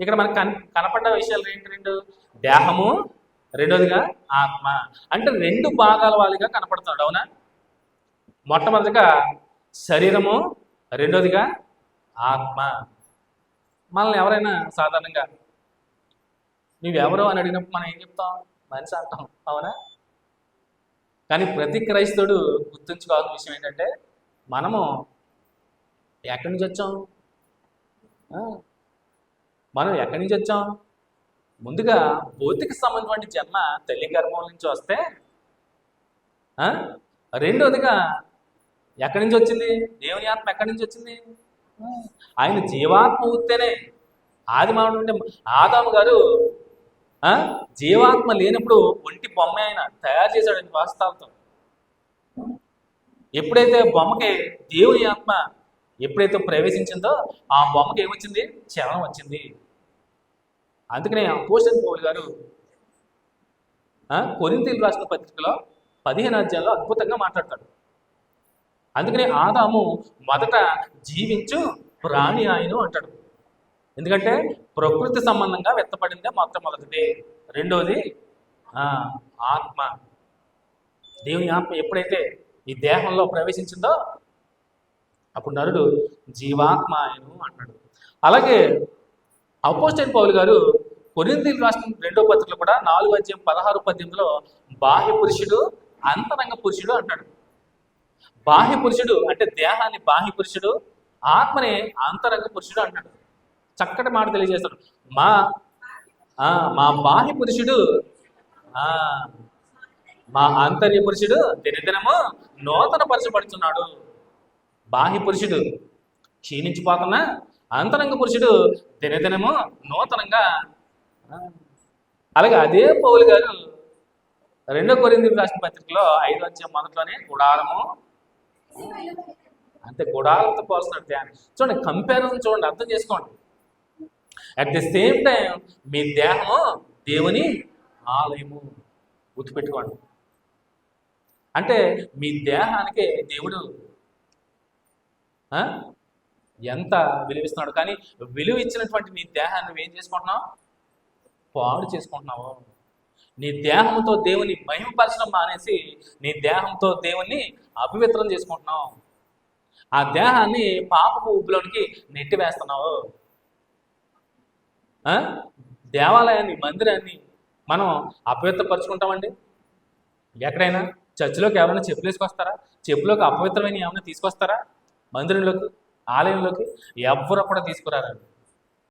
ఇక్కడ మనకు కన్ కనపడ్డ విషయాలు ఏంటి? రెండు. దేహము రెండోదిగా ఆత్మ. అంటే రెండు భాగాల వాళ్ళుగా కనపడుతున్నాడు అవునా? మొట్టమొదటిగా శరీరము రెండోదిగా ఆత్మ. మనల్ని ఎవరైనా సాధారణంగా నువ్వెవరు? అని అడిగినప్పుడు మనం ఏం చెప్తాం? మనిషి అంటాం అవునా? కానీ ప్రతి క్రైస్తవుడు గుర్తుంచుకోవాల్సిన విషయం ఏంటంటే మనము ఎక్కడి నుంచి వచ్చాం? మనం ఎక్కడి నుంచి వచ్చాం? ముందుగా భౌతిక సంబంధమైన జన్మ తల్లి గర్భం నుంచి వస్తే ఆ, ఎక్కడి నుంచి వచ్చింది? దేవుని ఆత్మ ఎక్కడి నుంచి వచ్చింది? ఆయన జీవాత్మ ఉత్తేనే ఆది మానవుడు ఆదాము గారు ఆ, జీవాత్మ లేనప్పుడు ఒంటి బొమ్మ ఆయన తయారు చేశాడండి వాస్తవంతో ఎప్పుడైతే బొమ్మకి దేవుని ఆత్మ ఎప్పుడైతే ప్రవేశించిందో ఆ బొమ్మకి ఏమొచ్చింది? చలనం వచ్చింది. అందుకనే అపోషన్ పౌల్ గారు కొరింతీలు రాసిన పత్రికలో పదిహేను అధ్యాయంలో అద్భుతంగా మాట్లాడతాడు. అందుకనే ఆదాము మొదట జీవించు ప్రాణి ఆయను అంటాడు. ఎందుకంటే ప్రకృతి సంబంధంగా వ్యక్తపడిందే మొట్టమొదటిది. రెండోది ఆత్మ. దేవుని ఆత్మ ఎప్పుడైతే ఈ దేహంలో ప్రవేశించిందో అప్పుడు నరుడు జీవాత్మ ఆయను అంటాడు. అలాగే అపోస్టైన్ పౌలు గారు కొరింతీలు రాష్ట్రం రెండో పత్రికలు కూడా నాలుగు అధ్యాయం పదహారు పద్దెనిమిదిలో బాహ్య పురుషుడు అంతరంగ పురుషుడు అంటాడు. బాహ్య పురుషుడు అంటే దేహాన్ని బాహ్య పురుషుడు ఆత్మనే అంతరంగ పురుషుడు అంటాడు. చక్కటి మాట తెలియజేస్తాడు. మా ఆ, మా బాహ్య పురుషుడు ఆ, మా ఆంతర్య పురుషుడు దినదినము నూతన పరచబడుతున్నాడు బాహ్య పురుషుడు క్షీణించిపోతున్నా అంతరంగ పురుషుడు దినదినము నూతనంగా అలాగే అదే పౌలు గారు రెండో కొరింది రాసిన పత్రికలో ఐదు వచ్చే మొదట్లోనే గుడారము. అంతే గుడారంతో పోల్స్తున్నాడు ధ్యానం. చూడండి కంపారిజన్ చూడండి అర్థం చేసుకోండి. అట్ ది సేమ్ టైం మీ దేహము దేవుని ఆలయము. గుర్తుపెట్టుకోండి. అంటే మీ దేహానికి దేవుడు ఆ, ఎంత విలువిస్తున్నాడు. కానీ విలువ ఇచ్చినటువంటి నీ దేహాన్ని నువ్వు ఏం చేసుకుంటున్నావు? పాడు చేసుకుంటున్నావు. నీ దేహంతో దేవుని మహిమపరచడం మానేసి నీ దేహంతో దేవుణ్ణి అపవిత్రం చేసుకుంటున్నావు. ఆ దేహాన్ని పాపపు ఉబ్బులోనికి నెట్టివేస్తున్నావు. దేవాలయాన్ని మందిరాన్ని మనం అపవిత్రపరుచుకుంటామండి? ఎక్కడైనా? చర్చిలోకి ఎవరైనా చెప్పులు వేసుకొస్తారా చెప్పులోకి అపవిత్రమైన ఏమైనా తీసుకొస్తారా? మందిరంలోకి? ఆలయంలోకి ఎవ్వరు కూడా తీసుకురారండి?